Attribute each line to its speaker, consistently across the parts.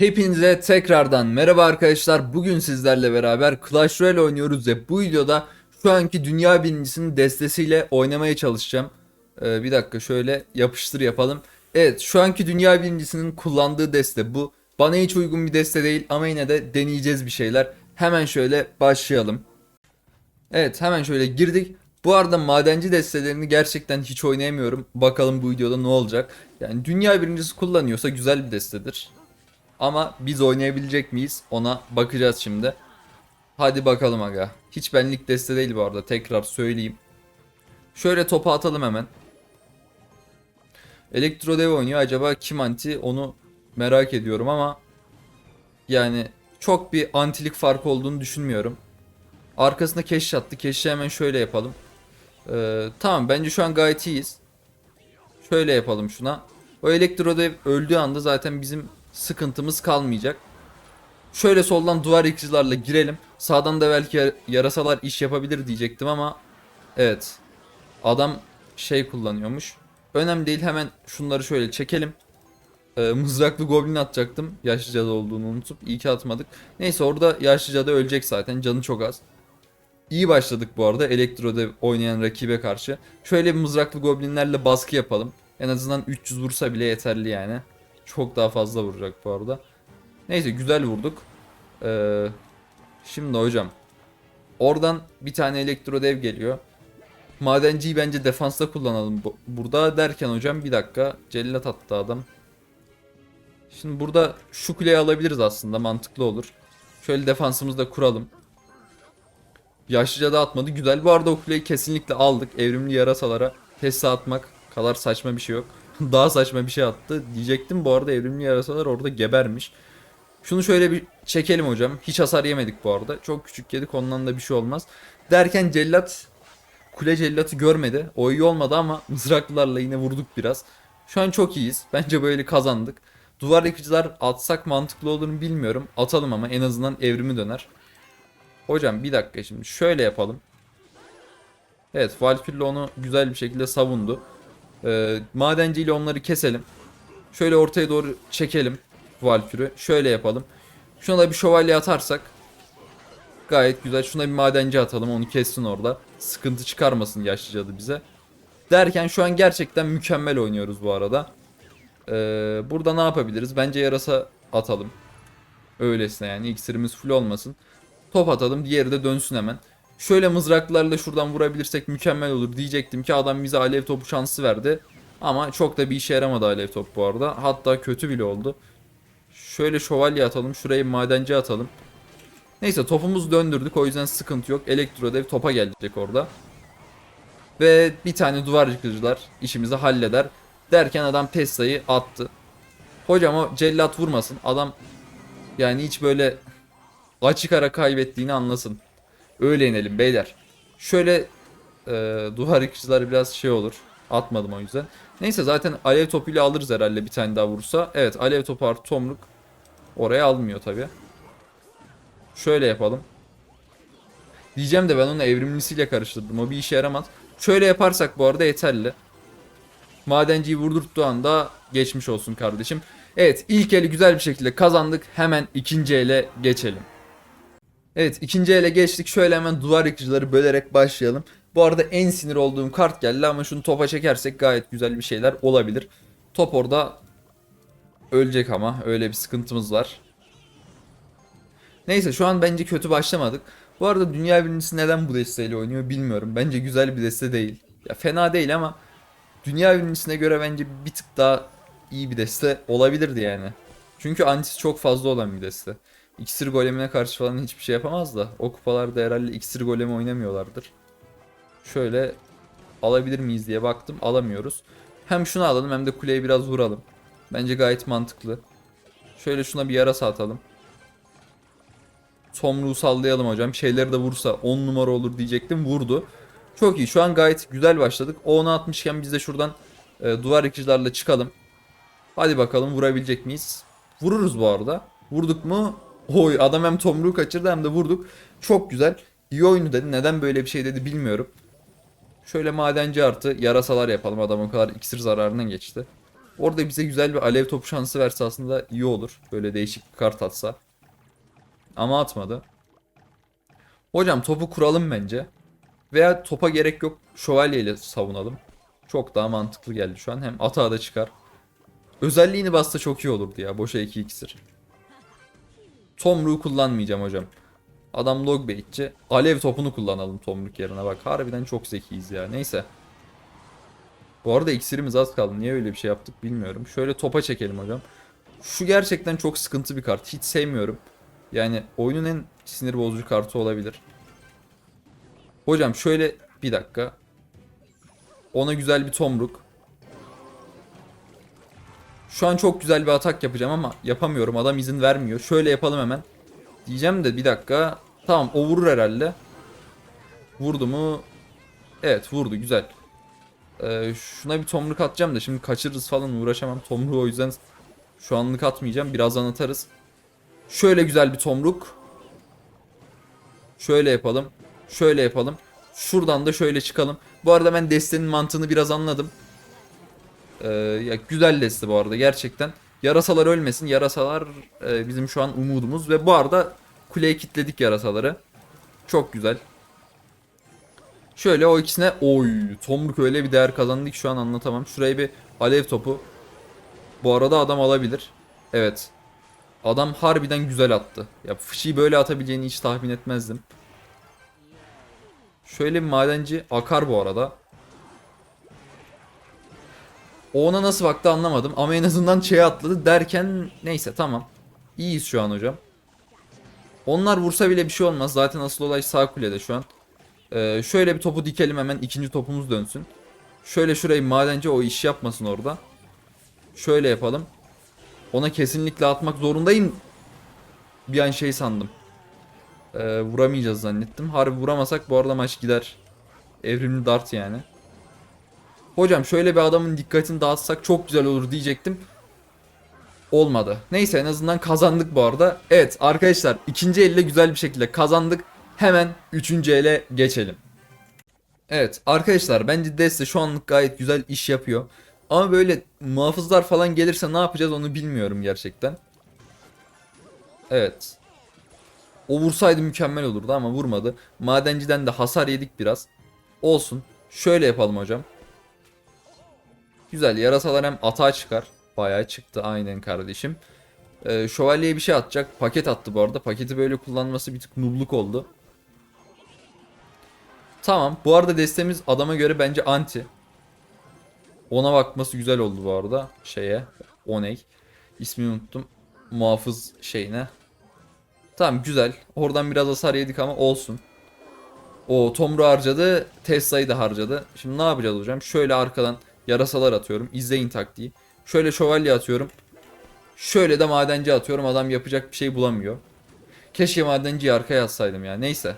Speaker 1: Hepinize tekrardan merhaba arkadaşlar. Bugün sizlerle beraber Clash Royale oynuyoruz ve bu videoda şu anki dünya birincisinin destesiyle oynamaya çalışacağım. Ee, bir dakika şöyle yapıştır yapalım. Evet şu anki dünya birincisinin kullandığı deste bu. Bana hiç uygun bir deste değil ama yine de deneyeceğiz bir şeyler. Hemen şöyle başlayalım. Evet hemen şöyle girdik. Bu arada madenci destelerini gerçekten hiç oynayamıyorum. Bakalım bu videoda ne olacak. Yani dünya birincisi kullanıyorsa güzel bir destedir. Ama biz oynayabilecek miyiz? Ona bakacağız şimdi. Hadi bakalım aga. Hiç benlik deste değil bu arada. Tekrar söyleyeyim. Şöyle topu atalım hemen. Elektro dev oynuyor. Acaba kim anti onu merak ediyorum ama yani çok bir antilik farkı olduğunu düşünmüyorum. Arkasında keş attı. Keşi hemen şöyle yapalım. Ee, tamam bence şu an gayet iyiyiz. Şöyle yapalım şuna. O elektro dev öldüğü anda zaten bizim sıkıntımız kalmayacak. Şöyle soldan duvar yıkıcılarla girelim. Sağdan da belki yar- yarasalar iş yapabilir diyecektim ama evet. Adam şey kullanıyormuş. Önemli değil hemen şunları şöyle çekelim. Ee, mızraklı goblin atacaktım. Yaşlı cadı olduğunu unutup iyi ki atmadık. Neyse orada yaşlı cadı ölecek zaten. Canı çok az. İyi başladık bu arada Elektro'da oynayan rakibe karşı. Şöyle bir mızraklı goblinlerle baskı yapalım. En azından 300 vursa bile yeterli yani. Çok daha fazla vuracak bu arada. Neyse güzel vurduk. Ee, şimdi hocam. Oradan bir tane elektro dev geliyor. Madenciyi bence defansta kullanalım bu- burada derken hocam bir dakika. Cellat attı adam. Şimdi burada şu kuleyi alabiliriz aslında mantıklı olur. Şöyle defansımızı da kuralım. Yaşlıca da atmadı. Güzel. Bu arada o kuleyi kesinlikle aldık. Evrimli yarasalara testi atmak kadar saçma bir şey yok. Daha saçma bir şey attı. Diyecektim bu arada evrimli yarasalar orada gebermiş. Şunu şöyle bir çekelim hocam. Hiç hasar yemedik bu arada. Çok küçük yedik ondan da bir şey olmaz. Derken cellat kule cellatı görmedi. O iyi olmadı ama mızraklılarla yine vurduk biraz. Şu an çok iyiyiz. Bence böyle kazandık. Duvar yıkıcılar atsak mantıklı olur mu bilmiyorum. Atalım ama en azından evrimi döner. Hocam bir dakika şimdi şöyle yapalım. Evet Valkyrie onu güzel bir şekilde savundu. Ee, madenciyle onları keselim. Şöyle ortaya doğru çekelim Valkyrie. Şöyle yapalım. Şuna da bir şövalye atarsak gayet güzel. Şuna bir madenci atalım onu kessin orada. Sıkıntı çıkarmasın yaşlı cadı bize. Derken şu an gerçekten mükemmel oynuyoruz bu arada. Ee, burada ne yapabiliriz? Bence yarasa atalım. Öylesine yani iksirimiz full olmasın. Top atalım diğeri de dönsün hemen. Şöyle mızraklarla şuradan vurabilirsek mükemmel olur diyecektim ki adam bize alev topu şansı verdi. Ama çok da bir işe yaramadı alev top bu arada. Hatta kötü bile oldu. Şöyle şövalye atalım. Şuraya madenci atalım. Neyse topumuzu döndürdük o yüzden sıkıntı yok. Elektro dev topa gelecek orada. Ve bir tane duvar yıkıcılar işimizi halleder. Derken adam Tesla'yı attı. Hocam o cellat vurmasın. Adam yani hiç böyle açık ara kaybettiğini anlasın. Öyle inelim beyler. Şöyle e, duvar yıkıcılar biraz şey olur. Atmadım o yüzden. Neyse zaten alev topuyla alırız herhalde bir tane daha vurursa. Evet alev topu artı tomruk oraya almıyor tabi. Şöyle yapalım. Diyeceğim de ben onu evrimlisiyle karıştırdım. O bir işe yaramaz. Şöyle yaparsak bu arada yeterli. Madenciyi vurdurttuğu anda geçmiş olsun kardeşim. Evet ilk eli güzel bir şekilde kazandık. Hemen ikinci ele geçelim. Evet ikinci ele geçtik. Şöyle hemen duvar yıkıcıları bölerek başlayalım. Bu arada en sinir olduğum kart geldi ama şunu topa çekersek gayet güzel bir şeyler olabilir. Top orada ölecek ama öyle bir sıkıntımız var. Neyse şu an bence kötü başlamadık. Bu arada dünya birincisi neden bu desteğiyle oynuyor bilmiyorum. Bence güzel bir deste değil. Ya fena değil ama dünya birincisine göre bence bir tık daha iyi bir deste olabilirdi yani. Çünkü antisi çok fazla olan bir deste. İksir golemine karşı falan hiçbir şey yapamaz da o kupalarda herhalde iksir golemi oynamıyorlardır. Şöyle alabilir miyiz diye baktım alamıyoruz. Hem şunu alalım hem de kuleye biraz vuralım. Bence gayet mantıklı. Şöyle şuna bir yarasa atalım. Tomruğu sallayalım hocam. Şeyleri de vursa 10 numara olur diyecektim. Vurdu. Çok iyi. Şu an gayet güzel başladık. O onu atmışken biz de şuradan e, duvar yıkıcılarla çıkalım. Hadi bakalım vurabilecek miyiz? Vururuz bu arada. Vurduk mu? Oy adam hem tomruğu kaçırdı hem de vurduk. Çok güzel. İyi oyunu dedi. Neden böyle bir şey dedi bilmiyorum. Şöyle madenci artı yarasalar yapalım. Adam o kadar iksir zararına geçti. Orada bize güzel bir alev topu şansı verse aslında iyi olur. Böyle değişik bir kart atsa. Ama atmadı. Hocam topu kuralım bence. Veya topa gerek yok. Şövalye ile savunalım. Çok daha mantıklı geldi şu an. Hem atağa da çıkar. Özelliğini bassa çok iyi olurdu ya. Boşa 2 iksir. Tomruğu kullanmayacağım hocam. Adam log baitçi. Alev topunu kullanalım tomruk yerine. Bak harbiden çok zekiyiz ya. Neyse. Bu arada iksirimiz az kaldı. Niye öyle bir şey yaptık bilmiyorum. Şöyle topa çekelim hocam. Şu gerçekten çok sıkıntı bir kart. Hiç sevmiyorum. Yani oyunun en sinir bozucu kartı olabilir. Hocam şöyle bir dakika. Ona güzel bir tomruk. Şu an çok güzel bir atak yapacağım ama yapamıyorum. Adam izin vermiyor. Şöyle yapalım hemen. Diyeceğim de bir dakika. Tamam o vurur herhalde. Vurdu mu? Evet vurdu güzel. Ee, şuna bir tomruk atacağım da şimdi kaçırırız falan uğraşamam. Tomruğu o yüzden şu anlık atmayacağım. Birazdan atarız. Şöyle güzel bir tomruk. Şöyle yapalım. Şöyle yapalım. Şuradan da şöyle çıkalım. Bu arada ben destenin mantığını biraz anladım. Ee, ya güzel deste bu arada gerçekten. Yarasalar ölmesin. Yarasalar e, bizim şu an umudumuz ve bu arada kuleye kilitledik yarasaları. Çok güzel. Şöyle o ikisine oy tomruk öyle bir değer kazandı ki şu an anlatamam. Şuraya bir alev topu. Bu arada adam alabilir. Evet. Adam harbiden güzel attı. Ya fıçıyı böyle atabileceğini hiç tahmin etmezdim. Şöyle bir madenci akar bu arada. Ona nasıl baktı anlamadım ama en azından şeye atladı derken neyse tamam. İyiyiz şu an hocam. Onlar vursa bile bir şey olmaz. Zaten asıl olay sağ kulede şu an. Ee, şöyle bir topu dikelim hemen ikinci topumuz dönsün. Şöyle şurayı madenci o iş yapmasın orada. Şöyle yapalım. Ona kesinlikle atmak zorundayım. Bir an şey sandım. Ee, vuramayacağız zannettim. Harbi vuramasak bu arada maç gider. Evrimli dart yani. Hocam şöyle bir adamın dikkatini dağıtsak çok güzel olur diyecektim. Olmadı. Neyse en azından kazandık bu arada. Evet arkadaşlar ikinci elle güzel bir şekilde kazandık. Hemen üçüncü ele geçelim. Evet arkadaşlar bence Deste şu anlık gayet güzel iş yapıyor. Ama böyle muhafızlar falan gelirse ne yapacağız onu bilmiyorum gerçekten. Evet. O vursaydı mükemmel olurdu ama vurmadı. Madenciden de hasar yedik biraz. Olsun. Şöyle yapalım hocam. Güzel yarasalar hem atağa çıkar. Bayağı çıktı aynen kardeşim. Ee, şövalyeye bir şey atacak. Paket attı bu arada. Paketi böyle kullanması bir tık nubluk oldu. Tamam. Bu arada destemiz adama göre bence anti. Ona bakması güzel oldu bu arada. Şeye. Oney. İsmini unuttum. Muhafız şeyine. Tamam güzel. Oradan biraz hasar yedik ama olsun. O Tomru harcadı. Tesla'yı da harcadı. Şimdi ne yapacağız hocam? Şöyle arkadan yarasalar atıyorum. İzleyin taktiği. Şöyle şövalye atıyorum. Şöyle de madenci atıyorum. Adam yapacak bir şey bulamıyor. Keşke madenciyi arkaya atsaydım ya. Neyse.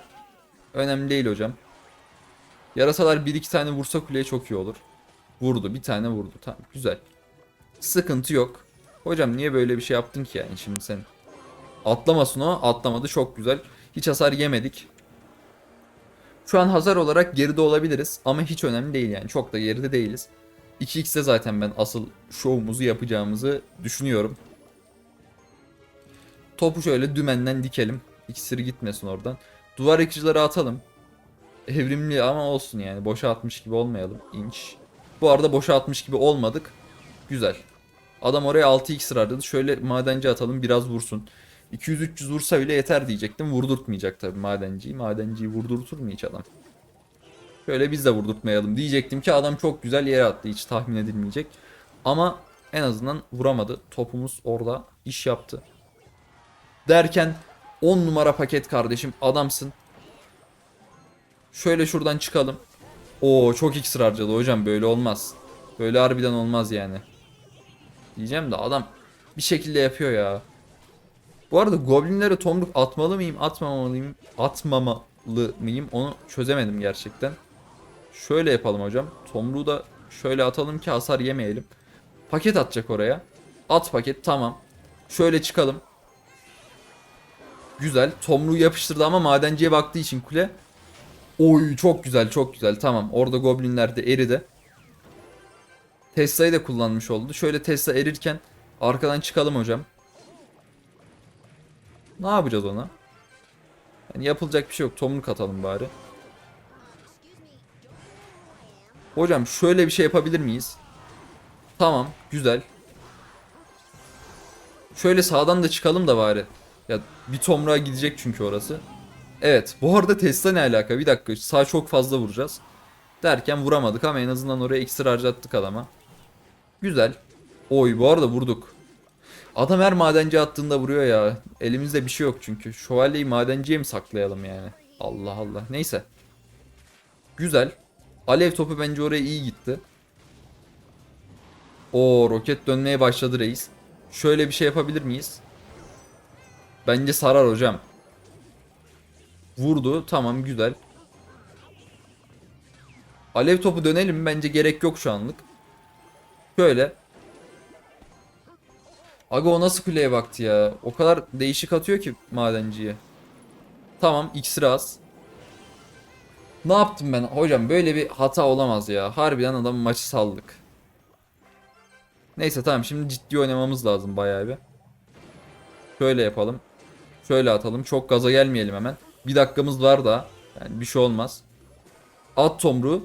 Speaker 1: Önemli değil hocam. Yarasalar bir iki tane vursa kuleye çok iyi olur. Vurdu. Bir tane vurdu. Tamam güzel. Sıkıntı yok. Hocam niye böyle bir şey yaptın ki yani şimdi sen? Atlamasın o. Atlamadı. Çok güzel. Hiç hasar yemedik. Şu an hasar olarak geride olabiliriz. Ama hiç önemli değil yani. Çok da geride değiliz. 2x'de zaten ben asıl şovumuzu yapacağımızı düşünüyorum. Topu şöyle dümenden dikelim. İkisiri gitmesin oradan. Duvar yıkıcıları atalım. Evrimli ama olsun yani. Boşa atmış gibi olmayalım. İnç. Bu arada boşa atmış gibi olmadık. Güzel. Adam oraya 6 iksir harcadı. Şöyle madenci atalım biraz vursun. 200-300 vursa bile yeter diyecektim. Vurdurtmayacak tabii madenciyi. Madenciyi vurdurtur mu hiç adam? Şöyle biz de vurdurtmayalım diyecektim ki adam çok güzel yere attı. Hiç tahmin edilmeyecek. Ama en azından vuramadı. Topumuz orada iş yaptı. Derken 10 numara paket kardeşim adamsın. Şöyle şuradan çıkalım. Oo çok iksir harcadı hocam böyle olmaz. Böyle harbiden olmaz yani. Diyeceğim de adam bir şekilde yapıyor ya. Bu arada goblinlere tomruk atmalı mıyım atmamalıyım atmamalı mıyım onu çözemedim gerçekten. Şöyle yapalım hocam. Tomruğu da şöyle atalım ki hasar yemeyelim. Paket atacak oraya. At paket tamam. Şöyle çıkalım. Güzel. Tomruğu yapıştırdı ama madenciye baktığı için kule. Oy çok güzel çok güzel tamam. Orada goblinler de eridi. Tesla'yı da kullanmış oldu. Şöyle Tesla erirken arkadan çıkalım hocam. Ne yapacağız ona? Yani yapılacak bir şey yok. Tomruk atalım bari. Hocam şöyle bir şey yapabilir miyiz? Tamam, güzel. Şöyle sağdan da çıkalım da bari. Ya bir tomruğa gidecek çünkü orası. Evet, bu arada Tesla ne alaka? Bir dakika, sağ çok fazla vuracağız. Derken vuramadık ama en azından oraya ekstra harcattık adama. Güzel. Oy bu arada vurduk. Adam her madenci attığında vuruyor ya. Elimizde bir şey yok çünkü. Şövalyeyi madenciye mi saklayalım yani? Allah Allah. Neyse. Güzel. Alev topu bence oraya iyi gitti. O roket dönmeye başladı reis. Şöyle bir şey yapabilir miyiz? Bence sarar hocam. Vurdu. Tamam güzel. Alev topu dönelim? Bence gerek yok şu anlık. Şöyle. Aga o nasıl kuleye baktı ya? O kadar değişik atıyor ki madenciye. Tamam iksir az. Ne yaptım ben? Hocam böyle bir hata olamaz ya. Harbiden adamın maçı saldık. Neyse tamam şimdi ciddi oynamamız lazım bayağı bir. Şöyle yapalım. Şöyle atalım. Çok gaza gelmeyelim hemen. Bir dakikamız var daha. Yani bir şey olmaz. At tomruğu.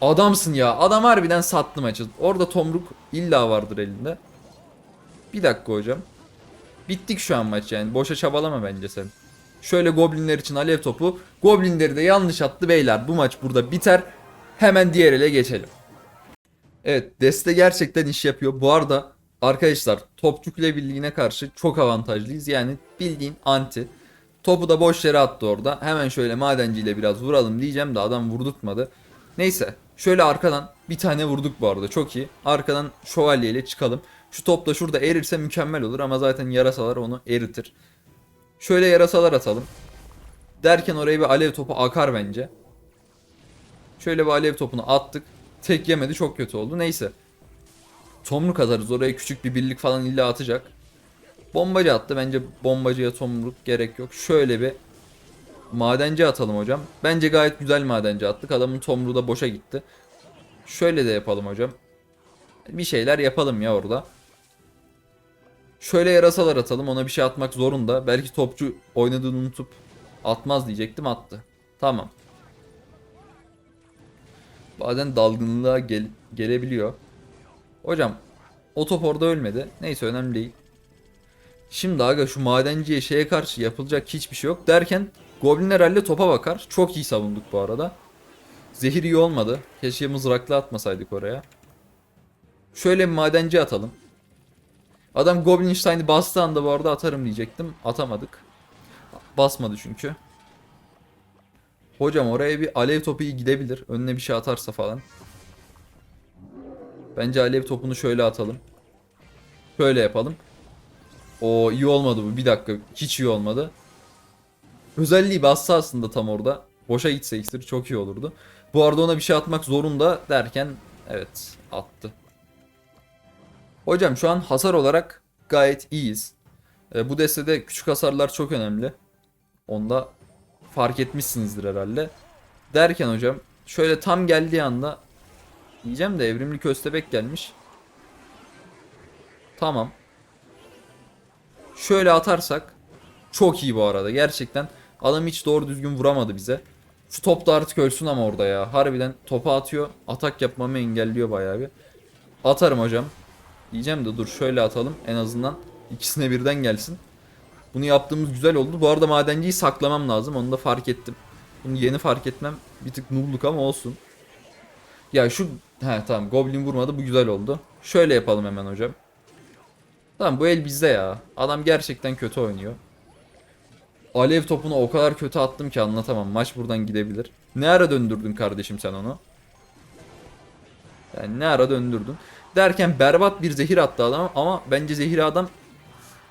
Speaker 1: Adamsın ya. Adam harbiden sattı maçı. Orada tomruk illa vardır elinde. Bir dakika hocam. Bittik şu an maç yani. Boşa çabalama bence sen. Şöyle goblinler için alev topu. Goblinleri de yanlış attı beyler. Bu maç burada biter. Hemen diğer ele geçelim. Evet deste gerçekten iş yapıyor. Bu arada arkadaşlar Topçu Kule Birliği'ne karşı çok avantajlıyız. Yani bildiğin anti. Topu da boş yere attı orada. Hemen şöyle madenciyle biraz vuralım diyeceğim de adam vurdurtmadı. Neyse şöyle arkadan bir tane vurduk bu arada çok iyi. Arkadan şövalyeyle çıkalım. Şu top da şurada erirse mükemmel olur ama zaten yarasalar onu eritir. Şöyle yarasalar atalım. Derken oraya bir alev topu akar bence. Şöyle bir alev topunu attık. Tek yemedi çok kötü oldu. Neyse. Tomruk atarız oraya küçük bir birlik falan illa atacak. Bombacı attı. Bence bombacıya tomruk gerek yok. Şöyle bir madenci atalım hocam. Bence gayet güzel madenci attık. Adamın tomruğu da boşa gitti. Şöyle de yapalım hocam. Bir şeyler yapalım ya orada. Şöyle yarasalar atalım. Ona bir şey atmak zorunda. Belki topçu oynadığını unutup atmaz diyecektim attı. Tamam. Bazen dalgınlığa gel- gelebiliyor. Hocam o top orada ölmedi. Neyse önemli değil. Şimdi aga şu madenciye şeye karşı yapılacak hiçbir şey yok derken Goblin herhalde topa bakar. Çok iyi savunduk bu arada. Zehir iyi olmadı. Keşke mızrakla atmasaydık oraya. Şöyle bir madenci atalım. Adam Goblin Stein'i bastığı anda bu arada atarım diyecektim. Atamadık. Basmadı çünkü. Hocam oraya bir alev topu iyi gidebilir. Önüne bir şey atarsa falan. Bence alev topunu şöyle atalım. Şöyle yapalım. O iyi olmadı bu. Bir dakika. Hiç iyi olmadı. Özelliği bassa aslında tam orada. Boşa gitse iksir çok iyi olurdu. Bu arada ona bir şey atmak zorunda derken evet attı. Hocam şu an hasar olarak gayet iyiyiz. E, bu destede küçük hasarlar çok önemli. Onda fark etmişsinizdir herhalde. Derken hocam şöyle tam geldiği anda diyeceğim de evrimli köstebek gelmiş. Tamam. Şöyle atarsak çok iyi bu arada gerçekten. Adam hiç doğru düzgün vuramadı bize. Şu top da artık ölsün ama orada ya. Harbiden topa atıyor. Atak yapmamı engelliyor bayağı bir. Atarım hocam. Diyeceğim de dur şöyle atalım. En azından ikisine birden gelsin. Bunu yaptığımız güzel oldu. Bu arada madenciyi saklamam lazım. Onu da fark ettim. Bunu yeni fark etmem bir tık noobluk ama olsun. Ya şu... He tamam goblin vurmadı bu güzel oldu. Şöyle yapalım hemen hocam. Tamam bu el bizde ya. Adam gerçekten kötü oynuyor. Alev topunu o kadar kötü attım ki anlatamam. Maç buradan gidebilir. Ne ara döndürdün kardeşim sen onu? Yani ne ara döndürdün? Derken berbat bir zehir attı adam ama bence zehir adam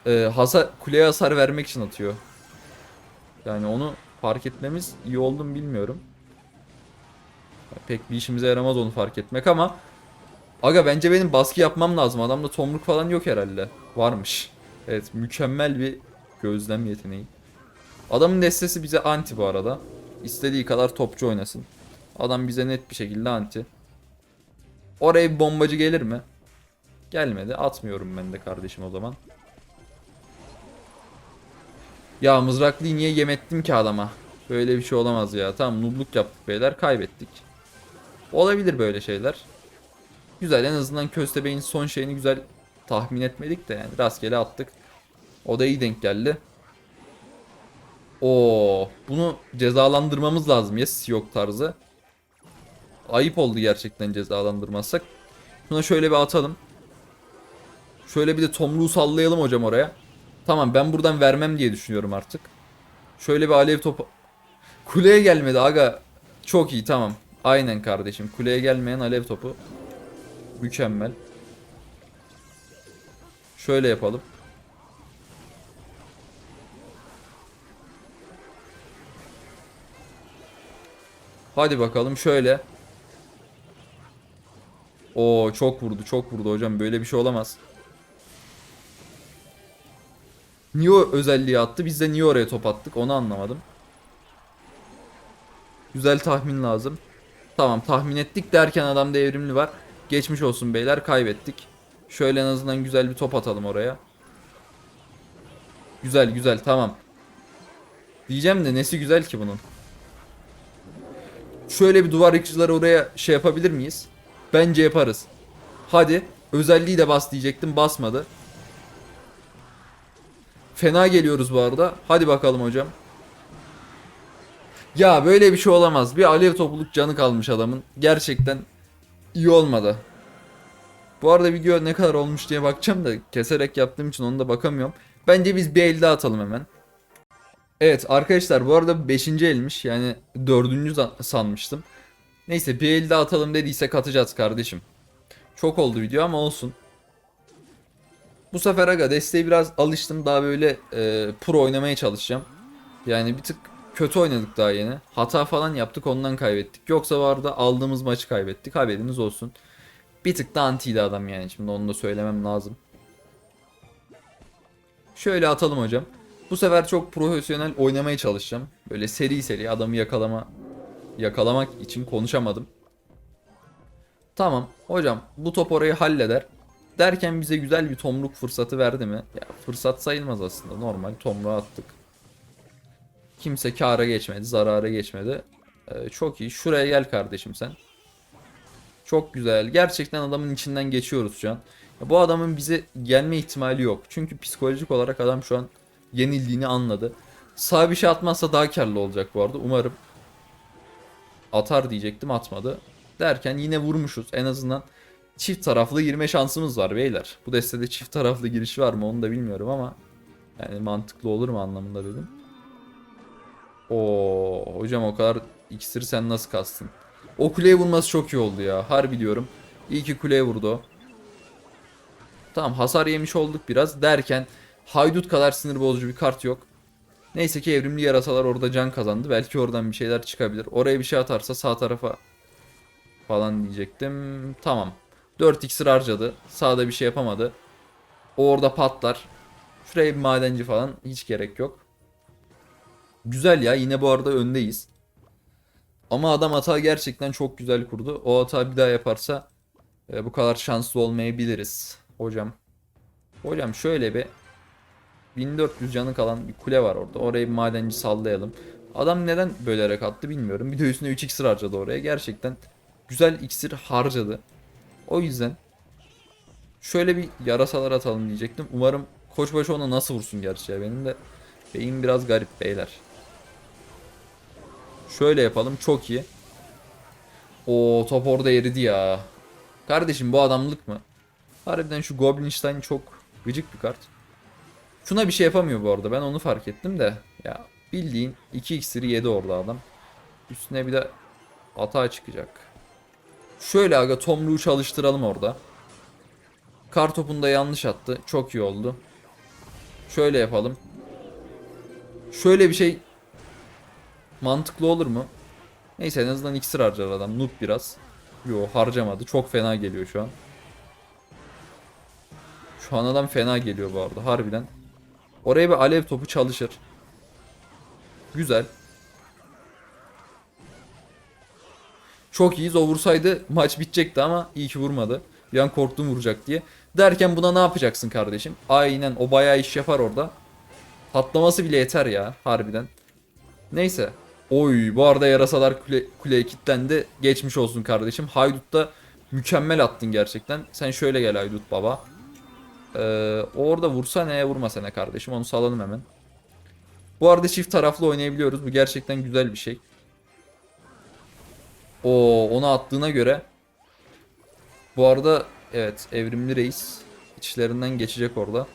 Speaker 1: e, hasar, kuleye hasar vermek için atıyor. Yani onu fark etmemiz iyi oldu mu bilmiyorum. Pek bir işimize yaramaz onu fark etmek ama Aga bence benim baskı yapmam lazım. Adamda tomruk falan yok herhalde. Varmış. Evet mükemmel bir gözlem yeteneği. Adamın destesi bize anti bu arada. İstediği kadar topçu oynasın. Adam bize net bir şekilde anti. Oraya bir bombacı gelir mi? Gelmedi. Atmıyorum ben de kardeşim o zaman. Ya mızraklıyı niye yem ettim ki adama? Böyle bir şey olamaz ya. Tamam nubluk yaptık beyler. Kaybettik. Olabilir böyle şeyler. Güzel en azından Köstebeğin son şeyini güzel tahmin etmedik de yani rastgele attık. O da iyi denk geldi. Oo, bunu cezalandırmamız lazım yes yok tarzı. Ayıp oldu gerçekten cezalandırmazsak. Şuna şöyle bir atalım. Şöyle bir de tomruğu sallayalım hocam oraya. Tamam ben buradan vermem diye düşünüyorum artık. Şöyle bir alev topu. Kuleye gelmedi aga. Çok iyi tamam. Aynen kardeşim. Kuleye gelmeyen alev topu. Mükemmel. Şöyle yapalım. Hadi bakalım şöyle. Oo çok vurdu çok vurdu hocam böyle bir şey olamaz. Niye özelliği attı? Biz de niye oraya top attık onu anlamadım. Güzel tahmin lazım. Tamam tahmin ettik derken adamda evrimli var. Geçmiş olsun beyler kaybettik. Şöyle en azından güzel bir top atalım oraya. Güzel güzel tamam. Diyeceğim de nesi güzel ki bunun. Şöyle bir duvar yıkıcıları oraya şey yapabilir miyiz? Bence yaparız. Hadi. Özelliği de bas diyecektim. Basmadı. Fena geliyoruz bu arada. Hadi bakalım hocam. Ya böyle bir şey olamaz. Bir alev topluluk canı kalmış adamın. Gerçekten iyi olmadı. Bu arada video ne kadar olmuş diye bakacağım da keserek yaptığım için onu da bakamıyorum. Bence biz bir el daha atalım hemen. Evet arkadaşlar bu arada 5. elmiş yani 4. sanmıştım. Neyse bir el daha atalım dediysek atacağız kardeşim. Çok oldu video ama olsun. Bu sefer aga desteği biraz alıştım daha böyle e, pro oynamaya çalışacağım. Yani bir tık kötü oynadık daha yeni. Hata falan yaptık ondan kaybettik. Yoksa var da aldığımız maçı kaybettik. Haberiniz olsun. Bir tık da antiydi adam yani şimdi onu da söylemem lazım. Şöyle atalım hocam. Bu sefer çok profesyonel oynamaya çalışacağım. Böyle seri seri adamı yakalama yakalamak için konuşamadım. Tamam hocam bu top orayı halleder. Derken bize güzel bir tomruk fırsatı verdi mi? Ya fırsat sayılmaz aslında. Normal tomruğu attık. Kimse kâra geçmedi, zarara geçmedi. Ee, çok iyi. Şuraya gel kardeşim sen. Çok güzel. Gerçekten adamın içinden geçiyoruz şu an. Ya bu adamın bize gelme ihtimali yok. Çünkü psikolojik olarak adam şu an yenildiğini anladı. Sağ bir şey atmazsa daha karlı olacak bu arada. Umarım atar diyecektim atmadı. Derken yine vurmuşuz. En azından çift taraflı girme şansımız var beyler. Bu destede çift taraflı giriş var mı onu da bilmiyorum ama yani mantıklı olur mu anlamında dedim. Oo hocam o kadar iksiri sen nasıl kastın? O kuleye vurması çok iyi oldu ya. Harbi diyorum. İyi ki kuleye vurdu o. Tamam hasar yemiş olduk biraz derken haydut kadar sinir bozucu bir kart yok. Neyse ki evrimli yarasalar orada can kazandı. Belki oradan bir şeyler çıkabilir. Oraya bir şey atarsa sağ tarafa falan diyecektim. Tamam. 4 iksir harcadı. Sağda bir şey yapamadı. O orada patlar. Şuraya bir madenci falan hiç gerek yok. Güzel ya yine bu arada öndeyiz. Ama adam hata gerçekten çok güzel kurdu. O hata bir daha yaparsa e, bu kadar şanslı olmayabiliriz. Hocam. Hocam şöyle bir 1400 canı kalan bir kule var orada. Oraya bir madenci sallayalım. Adam neden bölerek attı bilmiyorum. Bir de üstüne 3 iksir harcadı oraya. Gerçekten güzel iksir harcadı. O yüzden şöyle bir yarasalar atalım diyecektim. Umarım Koçbaşı ona nasıl vursun gerçi ya. Benim de beyin biraz garip beyler. Şöyle yapalım çok iyi. O top orada eridi ya. Kardeşim bu adamlık mı? Harbiden şu Goblinstein çok gıcık bir kart. Şuna bir şey yapamıyor bu arada. Ben onu fark ettim de. Ya bildiğin 2 iksiri yedi orada adam. Üstüne bir de hata çıkacak. Şöyle aga tomruğu çalıştıralım orada. Kar topunda yanlış attı. Çok iyi oldu. Şöyle yapalım. Şöyle bir şey mantıklı olur mu? Neyse en azından iksir harcar adam. Noob biraz. Yo harcamadı. Çok fena geliyor şu an. Şu an adam fena geliyor bu arada harbiden. Oraya bir alev topu çalışır. Güzel. Çok iyiyiz. O vursaydı maç bitecekti ama iyi ki vurmadı. Bir an korktum vuracak diye. Derken buna ne yapacaksın kardeşim? Aynen o bayağı iş yapar orada. Patlaması bile yeter ya harbiden. Neyse. Oy bu arada yarasalar kule, kuleye kilitlendi. Geçmiş olsun kardeşim. Haydut da mükemmel attın gerçekten. Sen şöyle gel Haydut baba. Ee, orada vursa ne vurmasa ne kardeşim onu salalım hemen. Bu arada çift taraflı oynayabiliyoruz. Bu gerçekten güzel bir şey. O onu attığına göre bu arada evet evrimli reis içlerinden geçecek orada.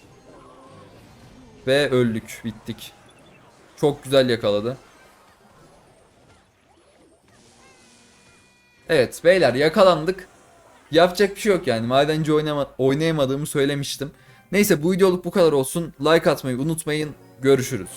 Speaker 1: Ve öldük, bittik. Çok güzel yakaladı. Evet beyler yakalandık. Yapacak bir şey yok yani. Madenci oynama, oynayamadığımı söylemiştim. Neyse bu videoluk bu kadar olsun. Like atmayı unutmayın. Görüşürüz.